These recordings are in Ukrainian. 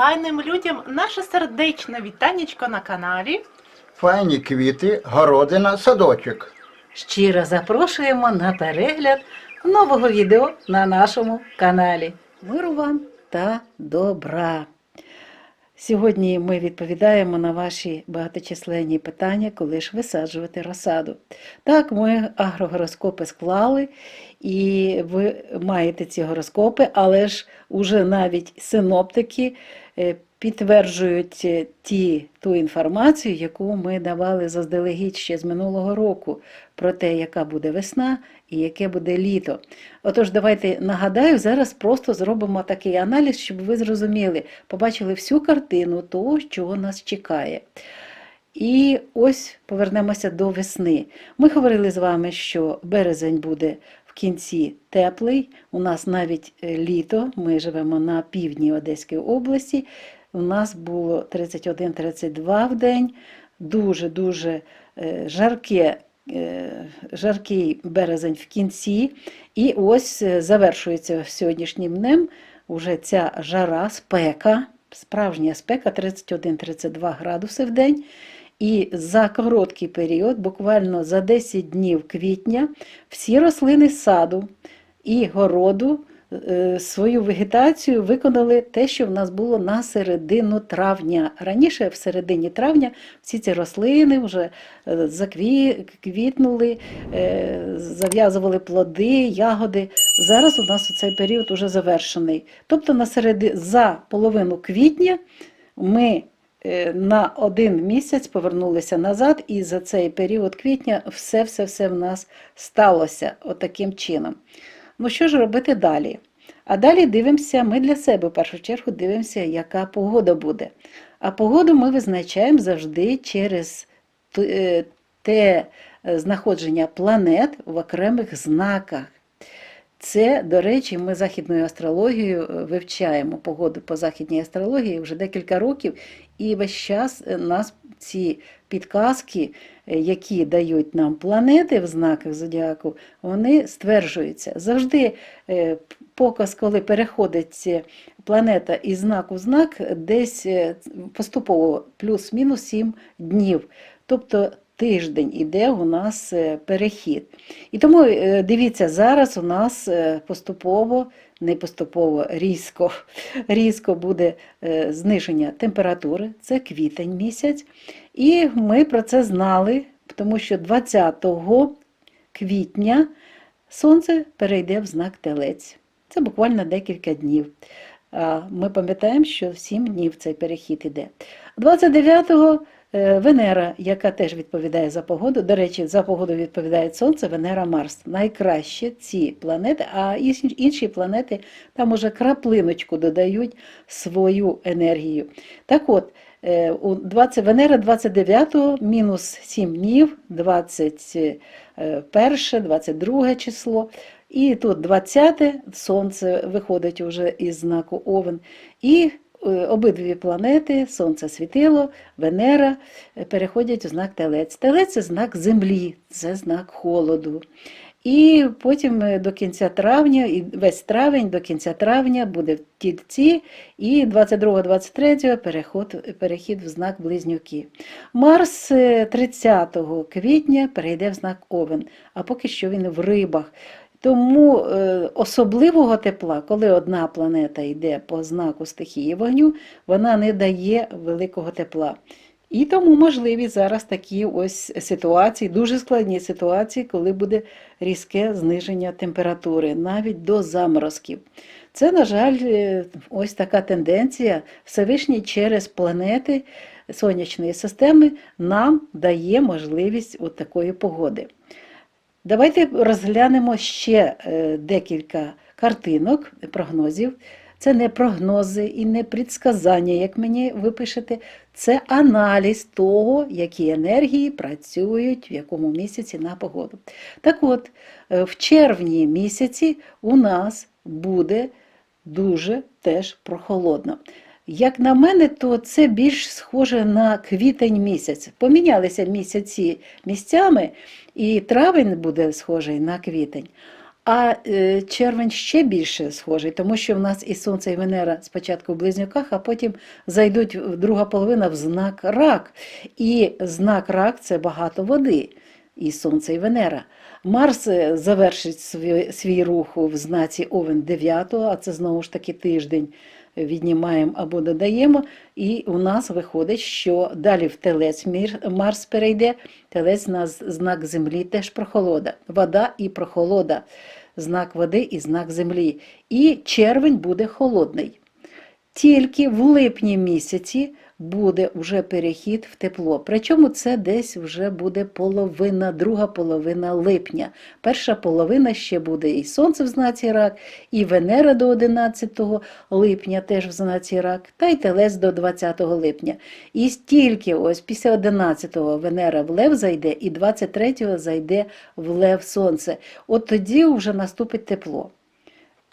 файним людям наше сердечне вітанечко на каналі. Файні квіти, городина, садочок. Щиро запрошуємо на перегляд нового відео на нашому каналі. Миру вам та добра! Сьогодні ми відповідаємо на ваші багаточисленні питання, коли ж висаджувати розсаду. Так, ми агрогороскопи склали, і ви маєте ці гороскопи, але ж уже навіть синоптики е, підтверджують е, ті, ту інформацію, яку ми давали заздалегідь ще з минулого року, про те, яка буде весна і яке буде літо. Отож, давайте нагадаю, зараз просто зробимо такий аналіз, щоб ви зрозуміли, побачили всю картину того, що нас чекає. І ось повернемося до весни. Ми говорили з вами, що березень буде в кінці теплий. У нас навіть е, літо, ми живемо на півдні Одеської області. У нас було 31-32 в день, дуже-дуже е, жарке, е, жаркий березень в кінці. І ось завершується сьогоднішнім днем уже ця жара, спека, справжня спека 31-32 градуси в день. І за короткий період, буквально за 10 днів квітня, всі рослини саду і городу е, свою вегетацію виконали те, що в нас було на середину травня. Раніше, в середині травня, всі ці рослини вже е, заквітнули, зав'язували плоди, ягоди. Зараз у нас цей період уже завершений. Тобто на середи... за половину квітня ми е, на один місяць повернулися назад, і за цей період квітня все-все-все в нас сталося отаким чином. Ну що ж робити далі? А далі дивимося, ми для себе в першу чергу дивимося, яка погода буде. А погоду ми визначаємо завжди через е, те е, знаходження планет в окремих знаках. Це, до речі, ми західною астрологією е, вивчаємо погоду по західній астрології вже декілька років, і весь час е, нас ці підказки, е, які дають нам планети в знаках зодіаку, вони стверджуються. Завжди е, показ, коли переходить планета із знаку в знак, десь поступово плюс-мінус 7 днів. Тобто тиждень іде у нас перехід. І тому дивіться, зараз у нас поступово, не поступово, різко, різко буде е, зниження температури, це квітень місяць. І ми про це знали, тому що 20 квітня сонце перейде в знак телець. Це буквально декілька днів. Ми пам'ятаємо, що 7 днів цей перехід іде. 29-го е, Венера, яка теж відповідає за погоду. До речі, за погоду відповідає Сонце, Венера, Марс. Найкраще ці планети, а інші- планети там уже краплиночку додають свою енергію. Так от, е, у 20, Венера 29 мінус 7 днів, 21, 22 число. І тут 20 сонце виходить уже із знаку Овен. І е, обидві планети, Сонце світило, Венера е, переходять у знак Телець. Телець це знак землі, це знак холоду. І потім е, до кінця травня, і весь травень до кінця травня буде в тільці, і 22-23 переход, перехід в знак Близнюки. Марс е, 30 квітня перейде в знак Овен, а поки що він в рибах. Тому е, особливого тепла, коли одна планета йде по знаку стихії вогню, вона не дає великого тепла. І тому можливі зараз такі ось ситуації, дуже складні ситуації, коли буде різке зниження температури, навіть до заморозків. Це, на жаль, е, ось така тенденція. Всевишній через планети сонячної системи нам дає можливість от такої погоди. Давайте розглянемо ще е, декілька картинок, прогнозів. Це не прогнози і не предсказання, як мені ви пишете, це аналіз того, які енергії працюють в якому місяці на погоду. Так от, е, в червні місяці у нас буде дуже теж прохолодно. Як на мене, то це більш схоже на квітень місяць. Помінялися місяці місцями, і травень буде схожий на квітень. А е, червень ще більше схожий, тому що в нас і Сонце, і Венера спочатку в близнюках, а потім зайдуть в друга половина в знак рак. І знак рак це багато води, і Сонце, і Венера. Марс е, завершить свій, свій рух в знаці Овен 9, а це знову ж таки тиждень віднімаємо або додаємо. І у нас виходить, що далі в телець Марс перейде. Телець у нас знак землі теж прохолода. Вода і прохолода. Знак води і знак землі. І червень буде холодний. Тільки в липні місяці буде вже перехід в тепло. Причому це десь вже буде половина, друга половина липня. Перша половина ще буде і сонце в знаці рак, і Венера до 11 липня теж в знаці рак, та й телець до 20 липня. І стільки ось після 11-го Венера в Лев зайде, і 23-го зайде в Лев Сонце. От тоді вже наступить тепло.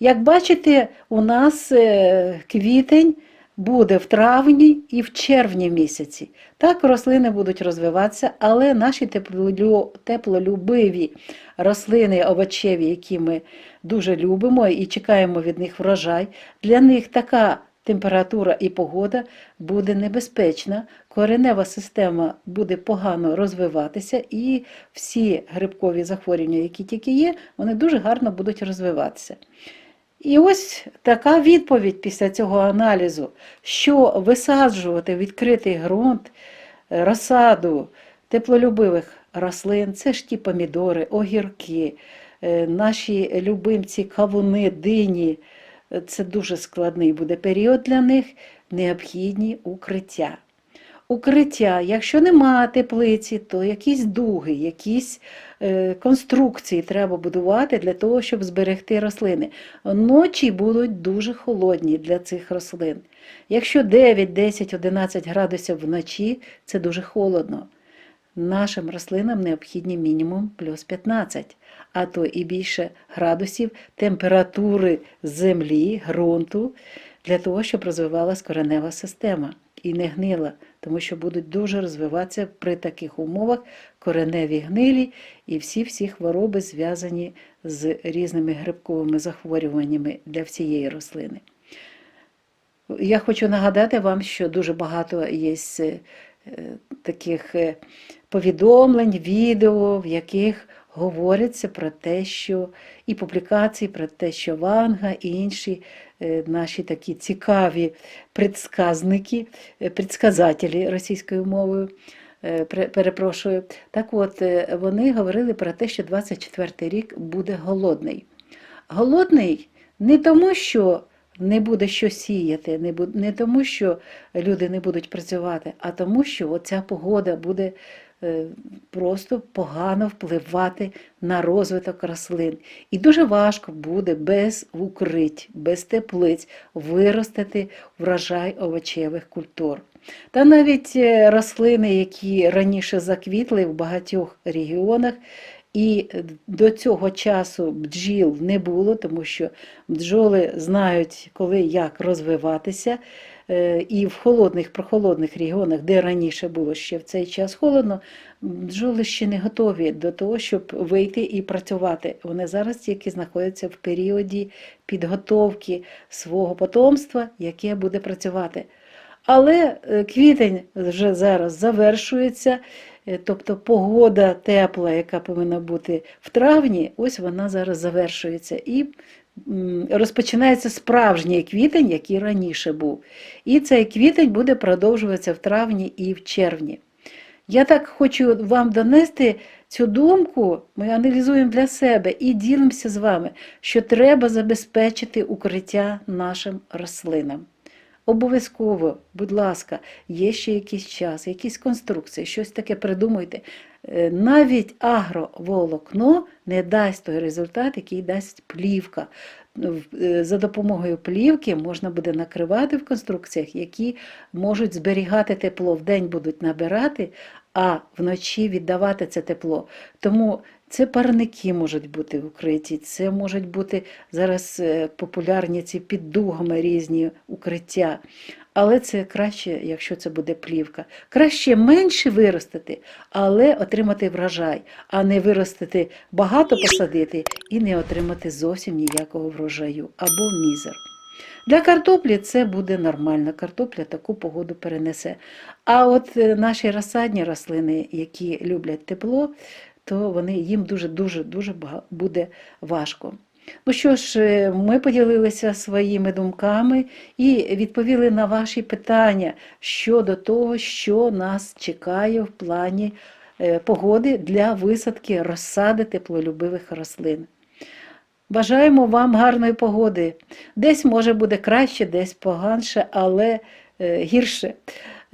Як бачите, у нас е, квітень буде в травні і в червні місяці. Так рослини будуть розвиватися, але наші теплолю- теплолюбиві рослини овочеві, які ми дуже любимо і чекаємо від них врожай, для них така температура і погода буде небезпечна, коренева система буде погано розвиватися, і всі грибкові захворювання, які тільки є, вони дуже гарно будуть розвиватися. І ось така відповідь після цього аналізу, що висаджувати відкритий ґрунт розсаду теплолюбивих рослин, це ж ті помідори, огірки, е, наші любимці кавуни, дині. Це дуже складний буде період для них, необхідні укриття. Укриття, якщо немає теплиці, то якісь дуги, якісь е, конструкції треба будувати для того, щоб зберегти рослини. Ночі будуть дуже холодні для цих рослин. Якщо 9, 10, 11 градусів вночі, це дуже холодно. Нашим рослинам необхідні мінімум плюс 15, а то і більше градусів температури землі, ґрунту, для того, щоб розвивалась коренева система і не гнила, тому що будуть дуже розвиватися при таких умовах кореневі гнилі і всі-всі хвороби зв'язані з різними грибковими захворюваннями для всієї рослини. Я хочу нагадати вам, що дуже багато є е, таких е, повідомлень, відео, в яких говориться про те, що і публікації про те, що Ванга і інші е, наші такі цікаві предсказники, е, предсказателі російською мовою. е, Перепрошую. Так от, вони говорили про те, що 24 рік буде голодний. Голодний не тому, що не буде що сіяти, не, тому, що люди не будуть працювати, а тому, що оця погода буде просто погано впливати на розвиток рослин. І дуже важко буде без укрить, без теплиць виростити врожай овочевих культур. Та навіть е, рослини, які раніше заквітли в багатьох регіонах, і до цього часу бджіл не було, тому що бджоли знають, коли як розвиватися. Е, І в холодних, прохолодних регіонах, де раніше було ще в цей час холодно, бджоли ще не готові до того, щоб вийти і працювати. Вони зараз тільки знаходяться в періоді підготовки свого потомства, яке буде працювати. Але е, квітень вже зараз завершується, е, тобто погода тепла, яка повинна бути в травні, ось вона зараз завершується. І розпочинається справжній квітень, який раніше був. І цей квітень буде продовжуватися в травні і в червні. Я так хочу вам донести цю думку, ми аналізуємо для себе і ділимося з вами, що треба забезпечити укриття нашим рослинам. Обов'язково, будь ласка, є ще якийсь час, якісь конструкції, щось таке придумуйте. Е, Навіть агроволокно не дасть той результат, який дасть плівка. Е, За допомогою плівки можна буде накривати в конструкціях, які можуть зберігати тепло. Вдень будуть набирати, а вночі віддавати це тепло. Тому це парники можуть бути укриті, це можуть бути зараз е, популярні ці під дугами різні укриття. Але це краще, якщо це буде плівка. Краще менше виростити, але отримати врожай, а не виростити багато посадити і не отримати зовсім ніякого врожаю або мізер. Для картоплі це буде нормально. Картопля таку погоду перенесе. А от е, наші розсадні рослини, які люблять тепло, то вони їм дуже дуже дуже буде важко. Ну що ж, е, ми поділилися своїми думками і відповіли на ваші питання щодо того, що нас чекає в плані е, погоди для висадки розсади теплолюбивих рослин. Бажаємо вам гарної погоди. Десь може буде краще, десь поганше, але е, гірше.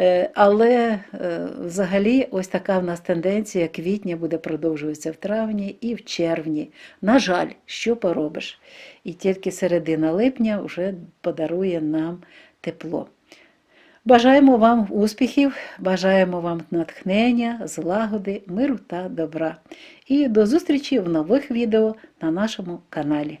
Е, Але е, взагалі ось така в нас тенденція квітня буде продовжуватися в травні і в червні. На жаль, що поробиш? І тільки середина липня вже подарує нам тепло. Бажаємо вам успіхів, бажаємо вам натхнення, злагоди, миру та добра. І до зустрічі в нових відео на нашому каналі.